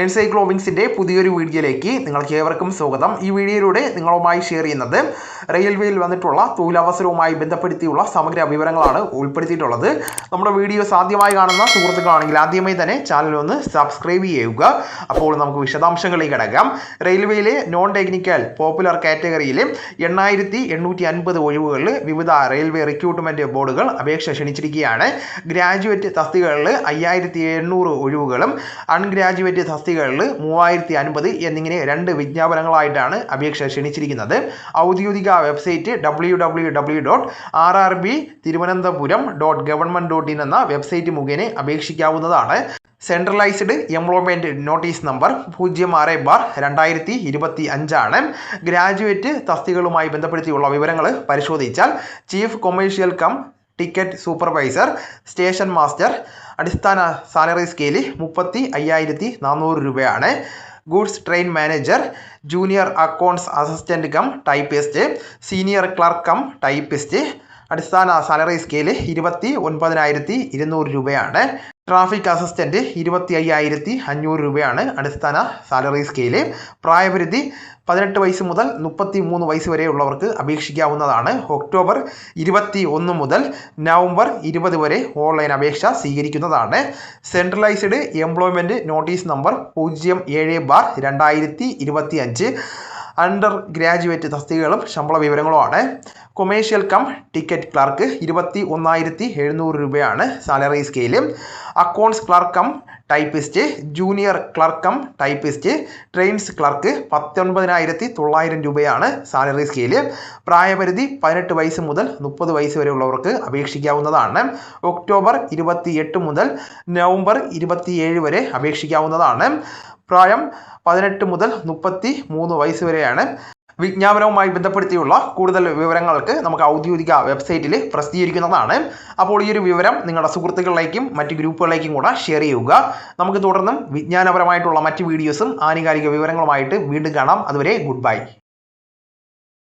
എൻസൈക്ലോവിങ്സിന്റെ പുതിയൊരു വീഡിയോയിലേക്ക് നിങ്ങൾക്ക് ഏവർക്കും സ്വാഗതം. ഈ വീഡിയോയിലൂടെ നിങ്ങളുമായി ഷെയർ ചെയ്യുന്നത് റെയിൽവേയിൽ വന്നിട്ടുള്ള തൊഴിലവസരവുമായി ബന്ധപ്പെടുത്തിയുള്ള സമഗ്ര വിവരങ്ങളാണ് ഉൾപ്പെടുത്തിയിട്ടുള്ളത്. നമ്മുടെ വീഡിയോ സാധ്യമായി കാണുന്ന സുഹൃത്തുക്കളാണെങ്കിൽ ആദ്യമായി തന്നെ ചാനൽ ഒന്ന് സബ്സ്ക്രൈബ് ചെയ്യുക. അപ്പോൾ നമുക്ക് വിശദാംശങ്ങളിലേക്ക് കിടക്കാം. റെയിൽവേയിലെ നോൺ ടെക്നിക്കൽ പോപ്പുലർ കാറ്റഗറിയിൽ എണ്ണായിരത്തി എണ്ണൂറ്റി അൻപത് ഒഴിവുകളിൽ വിവിധ റെയിൽവേ റിക്രൂട്ട്മെന്റ് ബോർഡുകൾ അപേക്ഷ ക്ഷണിച്ചിരിക്കുകയാണ്. ഗ്രാജുവേറ്റ് തസ്തികകളിൽ അയ്യായിരത്തി എണ്ണൂറ് ഒഴിവുകളും അൺഗ്രാജുവേറ്റ് തസ്തികകളിൽ മൂവായിരത്തി അൻപത് എന്നിങ്ങനെ രണ്ട് വിജ്ഞാപനങ്ങളായിട്ടാണ് അപേക്ഷ ക്ഷണിച്ചിരിക്കുന്നത്. ഔദ്യോഗിക website W W W dot R R B Thiruvananthapuram dot government dot in എന്ന വെബ്സൈറ്റ് മുഖേന അപേക്ഷിക്കാവുന്നതാണ്. സെൻട്രലൈസ്ഡ് എംപ്ലോയ്മെന്റ് നോട്ടീസ് നമ്പർ പൂജ്യം ആറ് ബാർ രണ്ടായിരത്തി ഇരുപത്തി അഞ്ചാണ് ഗ്രാജുവേറ്റ് തസ്തികകളുമായി ബന്ധപ്പെടുത്തിയുള്ള വിവരങ്ങൾ പരിശോധിച്ചാൽ chief commercial cum ticket supervisor station master അടിസ്ഥാന സാലറി സ്കെയിൽ മുപ്പത്തി അയ്യായിരത്തി നാനൂറ് രൂപയാണ്. Goods train manager junior accounts assistant cum typist senior clerk cum typist അടിസ്ഥാന സാലറി സ്കെയിൽ ഇരുപത്തി ഒൻപതിനായിരത്തി ഇരുന്നൂറ് രൂപയാണ്. ട്രാഫിക് അസിസ്റ്റന്റ് ഇരുപത്തി അയ്യായിരത്തി അഞ്ഞൂറ് രൂപയാണ് അടിസ്ഥാന സാലറി സ്കെയിൽ. പ്രായപരിധി പതിനെട്ട് വയസ്സ് മുതൽ മുപ്പത്തി മൂന്ന് വയസ്സ് വരെയുള്ളവർക്ക് അപേക്ഷിക്കാവുന്നതാണ്. ഒക്ടോബർ ഇരുപത്തി ഒന്ന് മുതൽ നവംബർ ഇരുപത് വരെ ഓൺലൈൻ അപേക്ഷ സ്വീകരിക്കുന്നതാണ്. സെൻട്രലൈസ്ഡ് എംപ്ലോയ്മെന്റ് നോട്ടീസ് നമ്പർ പൂജ്യം ഏഴ് ബാർ രണ്ടായിരത്തി ഇരുപത്തി അഞ്ച് അണ്ടർ ഗ്രാജുവേറ്റ് തസ്തികകളും ശമ്പള വിവരങ്ങളുമാണ്. കൊമേഴ്ഷ്യൽ കം ടിക്കറ്റ് ക്ലർക്ക് ഇരുപത്തി ഒന്നായിരത്തി എഴുന്നൂറ് രൂപയാണ് salary scale accounts clerk cum typist junior clerk cum typist trains clerk പത്തൊൻപതിനായിരത്തി തൊള്ളായിരം രൂപയാണ് സാലറി സ്കെയിൽ പ്രായപരിധി പതിനെട്ട് വയസ്സ് മുതൽ മുപ്പത് വയസ്സ് വരെയുള്ളവർക്ക് അപേക്ഷിക്കാവുന്നതാണ്. ഒക്ടോബർ ഇരുപത്തി എട്ട് മുതൽ നവംബർ ഇരുപത്തിയേഴ് വരെ അപേക്ഷിക്കാവുന്നതാണ്. പ്രായം പതിനെട്ട് മുതൽ മുപ്പത്തി മൂന്ന് വയസ്സ് വരെയാണ്. വിജ്ഞാപനവുമായി ബന്ധപ്പെടുത്തിയുള്ള കൂടുതൽ വിവരങ്ങൾക്ക് നമുക്ക് ഔദ്യോഗിക വെബ്സൈറ്റിൽ പ്രസിദ്ധീകരിക്കുന്നതാണ്. അപ്പോൾ ഈ ഒരു വിവരം നിങ്ങളുടെ സുഹൃത്തുക്കളിലേക്കും മറ്റ് ഗ്രൂപ്പുകളിലേക്കും കൂടെ ഷെയർ ചെയ്യുക. നമുക്ക് തുടർന്നും വിജ്ഞാനപരമായിട്ടുള്ള മറ്റ് വീഡിയോസും ആനുകാലിക വിവരങ്ങളുമായിട്ട് വീണ്ടും കാണാം. അതുവരെ ഗുഡ് ബൈ.